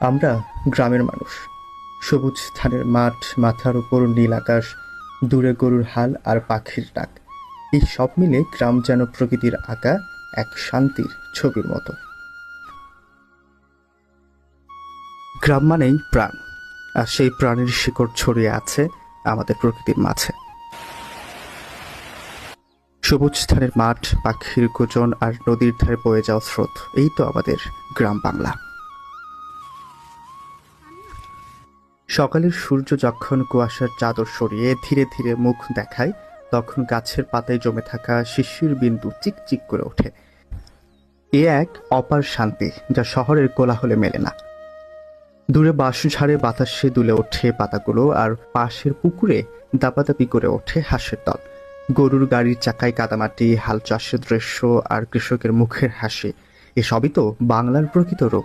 আমরা গ্রামের মানুষ। সবুজ ধানের মাঠ, মাথার উপর নীল আকাশ, দূরে গরুর হাল আর পাখির ডাক। এই সব মিলে গ্রাম যেন প্রকৃতির আঁকা এক শান্তির ছবির মতো। গ্রাম মানেই প্রাণ, আর সেই প্রাণের শিকড় ছড়িয়ে আছে আমাদের প্রকৃতির মাঝে। সবুজ স্থানের মাঠ, পাখির কোজন আর নদীর ধারে বয়ে যাওয়া স্রোত, এই তো আমাদের গ্রাম বাংলা। সকালের সূর্য যখন কুয়াশার চাদর সরিয়ে ধীরে ধীরে মুখ দেখায়, তখন গাছের পাতায় জমে থাকা শিশির বিন্দু চিকচিক করে ওঠে। এ এক অপার শান্তি যা শহরের কোলাহলে মেলে না। দূরে বাঁশঝাড়ে বাতাসে দুলে ওঠে পাতাগুলো আর পাশের পুকুরে দাপাদাপি করে ওঠে হাঁসের দল। গরুর গাড়ির চাকায় কাদামাটি, হাল চাষের দৃশ্য আর কৃষকের মুখের হাসি, এসবই তো বাংলার প্রকৃত রূপ।